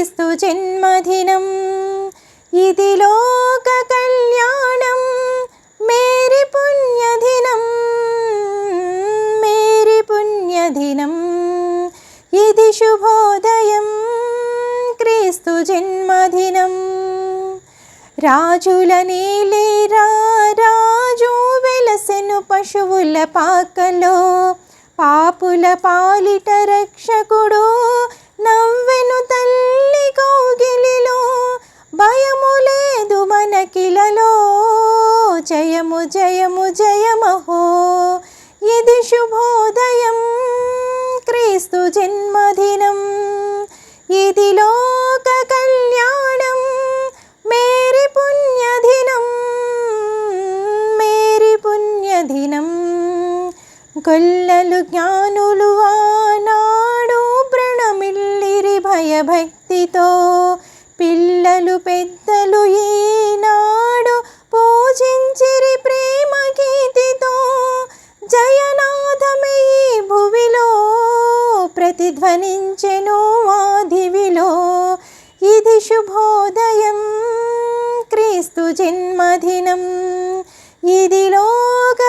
క్రీస్తు జన్మదినం. ఇది లోక కళ్యాణం. మేరీ పుణ్యదినం. మేరీ పుణ్యదినం. ఇది శుభోదయం. క్రీస్తు జన్మదినం. రాజుల నీలేరా రాజు వెలసెను పశువుల పాకలో. పాపుల పాలిట రక్షకుడు నవ్వు లేదు జయము జయము జయమహో. ఇది శుభోదయం క్రీస్తు జన్మదినం. ఇది లోక కళ్యాణం మేరీ పుణ్యదినం మేరీ పుణ్యదినం. గొల్లలు జ్ఞానులు ఆనాడు ప్రణమిల్లిరి భయభక్తితో పిల్లలు పెద్దలు ఈనాడు పూజించిరి ప్రేమ గీతితో జయనాథమే ఈ భువిలో ప్రతిధ్వనించెను ఆదివిలో ఇది శుభోదయం క్రీస్తు జన్మదినం. ఇది లోక